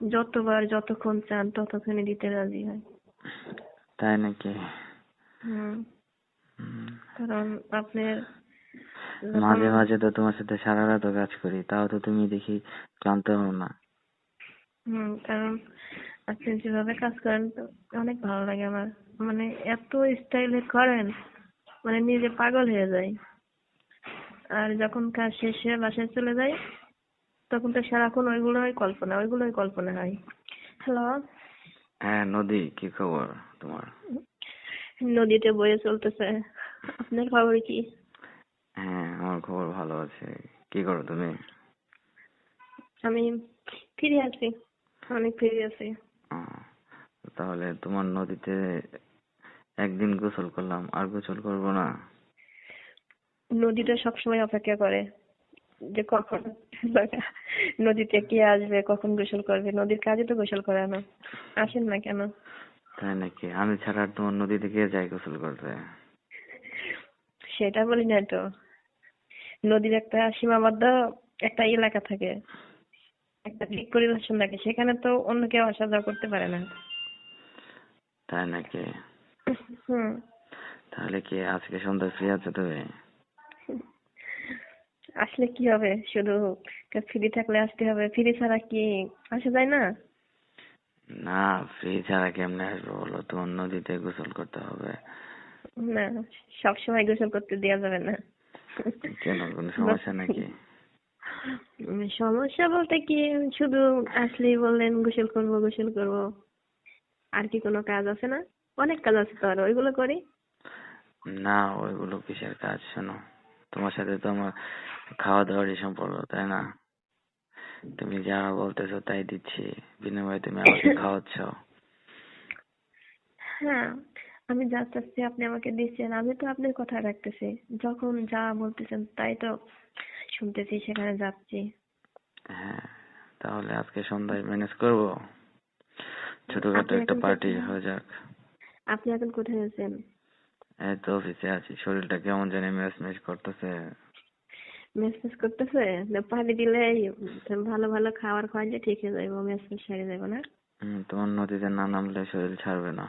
যতবার যতক্ষণ চান ততক্ষণই দিতে রাজি হয়। তাই নাকি? হুম। কারণ আপনার মাঝে মাঝে তো তোমার সাথে সারা রাতও কাজ করি তাও তো তুমি দেখি ক্লান্ত হও না। হুম কারণ আপনি যেভাবে কাজ করেন তো অনেক ভালো লাগে আমার। মানে এত স্টাইলে করেন মানে নিজে পাগল হয়ে যায়। আর যখন কাজ শেষে বাসায় চলে যাই তখন তো সারাক্ষণ ওইগুলোই কল্পনা ওইগুলোই কল্পনা হয়। হ্যালো হ্যাঁ নদী কি খবর তোমার? নদীতে বয়ে চলতেছে। আপনার খবর কি? হ্যাঁ আমার খবর ভালো আছে। কি করো তুমি? আমি ফিরে আছি অনেক ফিরে আছি। ও, তাহলে তোমার নদীতে একদিন গোসল করলাম আর গোসল করব না? নদীটা সবসময় অপেক্ষা করে। যে কখন নদীতে কে আসবে কখন গোসল করবে নদীর কাজে তো গোসল করানো আসেন না কেন? তাই নাকি? আমি ছাড়া আর তোমার নদীতে কে যায় গোসল করতে? সেটা বলি না তো। নদীর একটা সীমাবদ্ধ একটা এলাকা থাকে। একটা দিক পরিদর্শন থাকে। সেখানে তো অন্য কেউ আসা যাওয়া করতে পারে না। তাই নাকি? হুম। তাহলে কি আজকে সন্ধ্যা ফ্রি আছো তুমি? আসলে কি হবে? শুধু ফ্রি থাকলে আসতে হবে। ফ্রি ছাড়া কি আসা যায় না? না ফ্রি ছাড়া কেমনে আসব বলো তোমার নদীতে গোসল করতে হবে। না সবসময় গোসল করতে দেওয়া যাবে না। কেন কোনো সমস্যা নাকি? সমস্যা বলতে কি শুধু আসলেই বললেন গোসল করব গোসল করব। আর কি কোনো কাজ আছে না? অনেক কাজ আছে তো আর ওইগুলো করি? না ওইগুলো কিসের কাজ শোনো। তোমার সাথে তো আমার খাওয়া দাওয়ারই সম্পর্ক তাই না? তুমি যা বলতেছো তাই দিচ্ছি। বিনিময়ে তুমি আমাকে খাওয়াচ্ছ। হ্যাঁ আমি যা চাচ্ছি আপনি আমাকে দিচ্ছেন। আমি তো আপনার কথা রাখতেছি। যখন যা বলতেছেন তাই তো শুনতেছি সেখানে যাচ্ছি। হ্যাঁ তাহলে আজকে সন্ধ্যায় ম্যানেজ করব? ছোটখাটো একটা পার্টি হয়ে যাক। আপনি এখন কোথায় আছেন? এই তো অফিসে আছি শরীরটা কেমন জানি ম্যাচ ম্যাচ করতেছে। মেসেজ করতেছে? পানি দিলে ভালো ভালো খাবার খাওয়াইলে ঠিক হয়ে যাব মেসেজ সেরে যাব না? তোমার নদীতে না নামলে শরীর ছাড়বে না।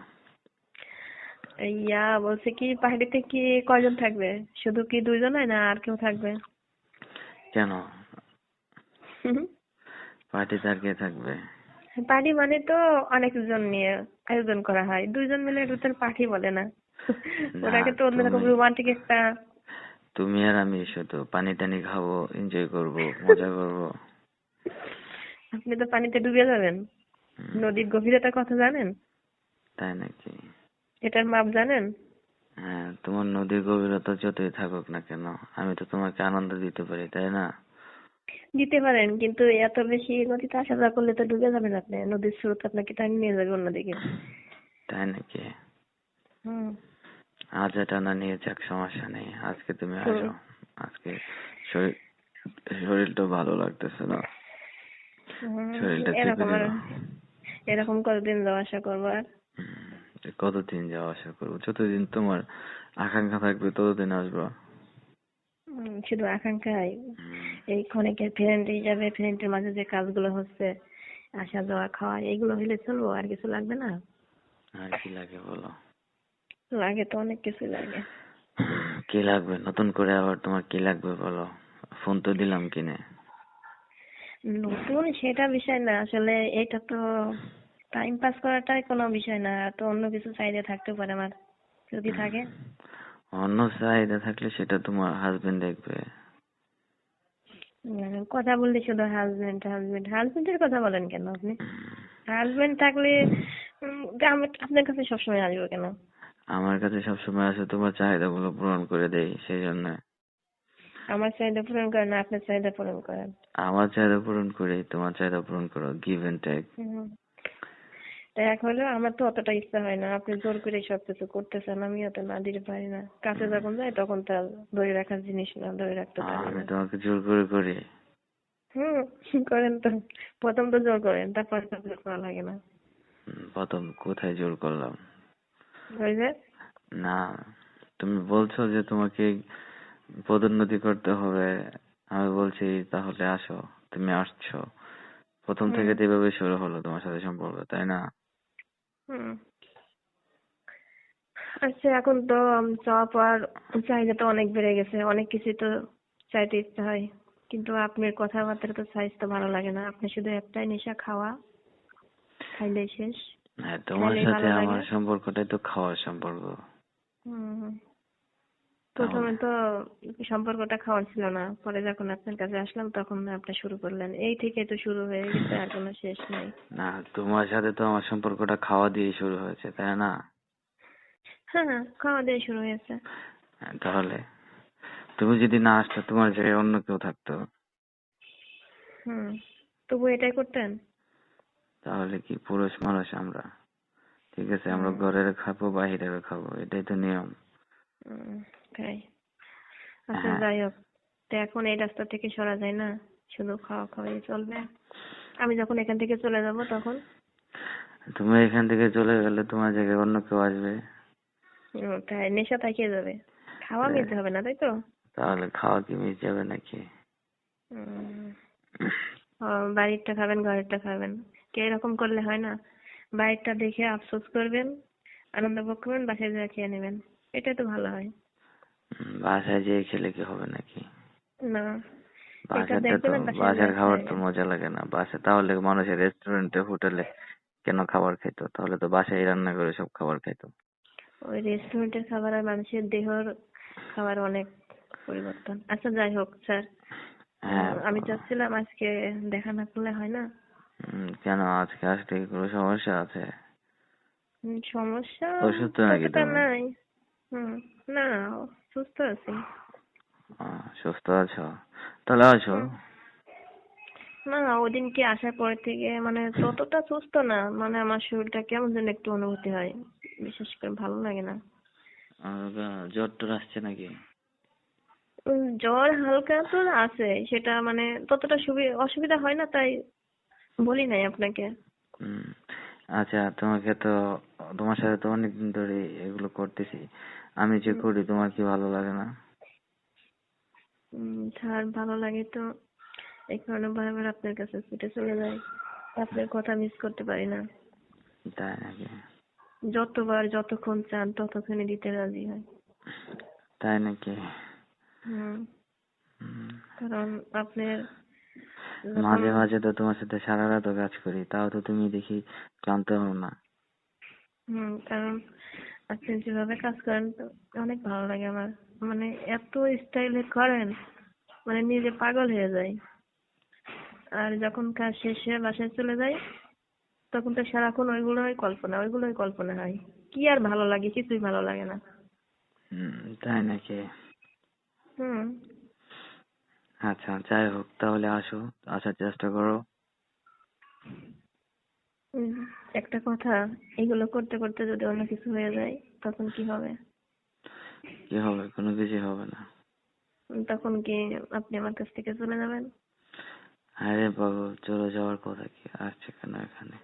ইয়া বলছে কি পাহাড়িতে কি কয়জন থাকবে? শুধু কি দুইজন না আর কেউ থাকবে? কেন? পার্টিতে আর কে থাকবে? পার্টি মানে তো অনেকজন নিয়ে আয়োজন করা হয়। দুইজন মিলে এটা পার্টি বলে না। ওটাকে তো অন্যরকম রোমান্টিক একটা তুমি আর আমি শুধু পানি টানি খাব এনজয় করব মজা করব। আপনি তো পানিতে ডুবে যাবেন। নদীর গভীরতার কথা জানেন? তাই নাকি? এটার মাপ জানেন? হ্যাঁ তোমার নদীর গভীরতা যতই থাকুক না কেন আমি তো তোমাকে আনন্দ দিতে পারি তাই না? দিতে পারেন কিন্তু এত বেশি নদীতে আসা যাওয়া করলে তো ডুবে যাবেন আপনি। নদীর স্রোত আপনাকে টানি নিয়ে যাবে অন্যদিকে। তাই নাকি? হুম। আজ এটা না নিয়ে যাক সমস্যা নেই। আজকে তুমি আসো। আজকে শরীর শরীরটা ভালো লাগতেছে না। শরীরটা এরকম এরকম কতদিন যাওয়া আসা করব আর? কতদিন যাওয়া আসা করব? যতদিন তোমার আকাঙ্ক্ষা থাকবে ততদিন আসব। শুধু আকাঙ্ক্ষায় হুম, এই ক্ষণিকের ফ্রেন্ড হিসাবে ফ্রেন্ডের মাঝে যে কাজগুলো হচ্ছে আসা যাওয়া খাওয়া এইগুলো হলে চলবো আর কিছু লাগবে না? আর কি লাগে বলো? লাগে তো অনেক কিছু লাগে। কি লাগবে? নতুন করে আবার তোমার কি লাগবে বলো? ফোন তো দিলাম কিনে। নতুন সেটা বিষয় না আসলে এটা তো টাইম পাস করাটাই কোনো বিষয় না তো অন্য কিছু চাইলে থাকতে পারে আমার যদি থাকে। অন্য চাহিদা থাকলে সেটা তোমার হাজবেন্ড দেখবে। কথা বললে শুধু হাজবেন্ড হাজবেন্ড হাজবেন্ডের কথা বলেন কেন আপনি? হাজবেন্ড থাকলে আপনার কাছে সবসময় আসব কেন? আমার কাছে সবসময় আসে তোমার চাহিদা গুলো পূরণ করে দেই সেই জন্য। আমার চাহিদা পূরণ করেন না আপনার চাহিদা পূরণ করেন। আমার চাহিদা পূরণ করি তোমার চাহিদা পূরণ করো গিভ এন্ড টেক। এক হলো আমার তো অতটা ইচ্ছা হয় না আপনি জোর করে সবকিছু করতেছেন আমি অত না দিতে পারি না। কাছে যখন যাই তখন তার ধরে রাখার জিনিস না ধরে রাখতে পারি আমি তোমাকে জোর করে করি। হুম করেন তো। প্রথম তো জোর করেন তারপর তো জোর করা লাগে না। প্রথম কোথায় জোর করলাম? না তুমি বলছো যে তোমাকে পদোন্নতি করতে হবে। আমি বলছি তাহলে আসো তুমি আসছো। প্রথম থেকে তো এভাবে শুরু হলো তোমার সাথে সম্পর্ক তাই না? হুম। আচ্ছা এখন তো চাওয়া পাওয়ার চাহিদা তো অনেক বেড়ে গেছে অনেক কিছু তো চাইতে ইচ্ছে হয়। কিন্তু আপনার কথাবার্তা তো সাইজ তো ভালো লাগে না আপনি শুধু একটাই নেশা খাওয়া খাইলেই শেষ। হ্যাঁ তোমার সাথে। আমার সম্পর্কটাই তো খাওয়ার সম্পর্ক। হুম। প্রথমে তো সম্পর্কটা খাওয়ার ছিল না। পরে যখন আপনার কাছে আসলাম তখন আপনি শুরু করলেন। এই থেকে তো শুরু হয়ে গেছে আর কোনো শেষ নাই। না তোমার সাথে তো আমার সম্পর্কটা খাওয়া দিয়ে শুরু হয়েছে তাই না? হ্যাঁ খাওয়া দিয়ে শুরু হয়েছে। হ্যাঁ, তাহলে তুমি যদি না আসতো তোমার জায়গায় অন্য কেউ থাকতো। হুম তবু এটাই করতেন? তাহলে কি পুরুষ মানুষ আমরা? ঠিক আছে আমরা। ঘরের খাব বাহিরের খাব এটাই তো নিয়ম। তাই। আচ্ছা হ্যাঁ। যাই হোক। তো এখন এই রাস্তা থেকে সরা যায় না? শুধু খাওয়া খাওয়াই চলবে? আমি যখন এখান থেকে চলে যাব তখন? তুমি এখান থেকে চলে গেলে তোমার জায়গায় অন্য কেউ আসবে। তাই নেশা থাকিয়ে যাবে। খাওয়া হ্যাঁ। হবে না তাই তো? তাহলে খাওয়া কি মিস যাবে নাকি? বাড়িরটা খাবেন ঘরেরটা খাবেন? এরকম করলে হয় না। বাইরেরটা দেখে আফসোস করবেন আনন্দ ভোগ করবেন বাসায় যা খেয়ে নেবেন। এটা তো ভালো হয়। বাসায় যেয়ে খেলে কি হবে নাকি? না বাসার খাবার তো মজা লাগে না। বাসা তাহলে মানুষের রেস্টুরেন্টে হোটেলে কেন খাবার খেতো তাহলে তো বাসায় রান্না করে সব খাবার খেতো ওই রেস্টুরেন্টের খাবার আর মানুষের দেহর খাবার অনেক পরিবর্তন। আচ্ছা যাই হোক স্যার। হ্যাঁ আমি চাচ্ছিলাম আজকে দেখা না করলে হয় না। কেন আজকে আসলে কি কোনো সমস্যা আছে? সমস্যা অসুস্থ নাকি? নাই। হুম না সুস্থ আছি। সুস্থ আছো? তাহলে আছো। না ওদিনকে আসার পর থেকে মানে ততটা সুস্থ না মানে আমার শরীরটা কেমন যেন একটু অনুভূতি হয়। বিশেষ করে ভালো লাগে না। জ্বর টর আসছে নাকি? জ্বর হালকা তো আছে সেটা মানে ততটা সুবি- অসুবিধা হয় না তাই বলি নাই আপনাকে। হুম আচ্ছা তোমাকে তো তোমার সাথে তো অনেকদিন ধরে এগুলো করতেছি। আমি যে করি তোমার কি ভালো লাগে না? স্যার ভালো লাগে তো। এই কারণে বারবার আপনার কাছে ছুটে চলে যাই। আপনার কথা মিস করতে পারি না। তাই নাকি? যতবার যতক্ষণ চান ততক্ষণই দিতে রাজি হয়। তাই নাকি? হুম। কারণ আপনার মাঝে মাঝে তো তোমার সাথে সারা রাতও কাজ করি তাও তো তুমি দেখি ক্লান্ত হও না। হুম কারণ আপনি যেভাবে কাজ করেন তো অনেক ভালো লাগে আমার। মানে এত স্টাইলে করেন মানে নিজে পাগল হয়ে যায় আর যখন কাজ শেষে বাসায় চলে যাই তখন তো সারাক্ষণ ওইগুলোই কল্পনা ওইগুলোই কল্পনা হয়। কি আর ভালো লাগে কিছুই ভালো লাগে না। হুম তাই নাকি? হুম। আচ্ছা যাই হোক তাহলে আসো আসার চেষ্টা করো। একটা কথা এগুলো করতে করতে যদি অন্য কিছু হয়ে যায় তখন কি হবে? কি হবে? কোনো কিছু হবে না। তখন কি আপনি আমার কাছ থেকে চলে যাবেন? আরে বাবু চলে যাওয়ার কথা কি? আসছে কেন এখানে?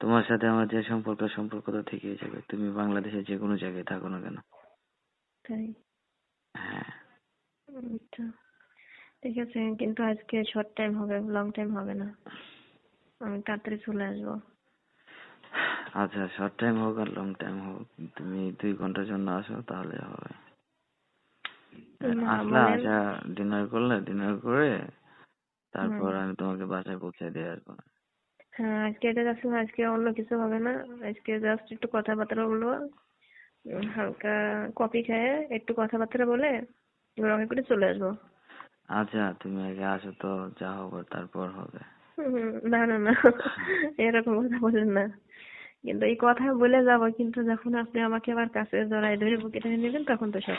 তোমার সাথে আমার যে সম্পর্ক সম্পর্ক তো থেকেই যাবে। তুমি বাংলাদেশের যে কোনো জায়গায় থাকো না কেন? তাই? হ্যাঁ। আচ্ছা। ঠিক আছে কিন্তু আজকে শর্ট টাইম হবে লং টাইম হবে না। আমি তাড়াতাড়ি চলে আসব। আচ্ছা শর্ট টাইম হোক আর লং টাইম হোক তুমি দুই ঘণ্টার জন্য আসো তাহলে হবে। আসলা আসা ডিনার করলে ডিনার করে তারপর আমি তোমাকে বাসায় পৌঁছে দিয়ে আসব। হ্যাঁ আজকে এটা আসলে আজকে অন্য কিছু হবে না। আজকে জাস্ট একটু কথাবার্তা বলব। হালকা কফি খেয়ে একটু কথাবার্তা বলে ঘোরাঘুরি করে চলে আসব। আচ্ছা তুমি আগে আসো তো যা হবে তারপর হবে। না না না এরকম কথা বলেন না। কিন্তু এই কথা বলে যাব কিন্তু যখন আপনি আমাকে আবার কাছে জড়াই ধরে বুকে টেনে নেবেন তখন তো সব।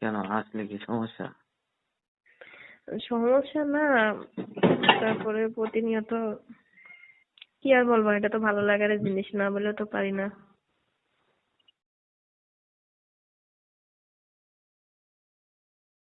কেন আসলে কি সমস্যা? সমস্যা না তারপরে প্রতিনিয়ত কি আর বলব এটা তো ভালো লাগার জিনিস না বলেও তো পারি না।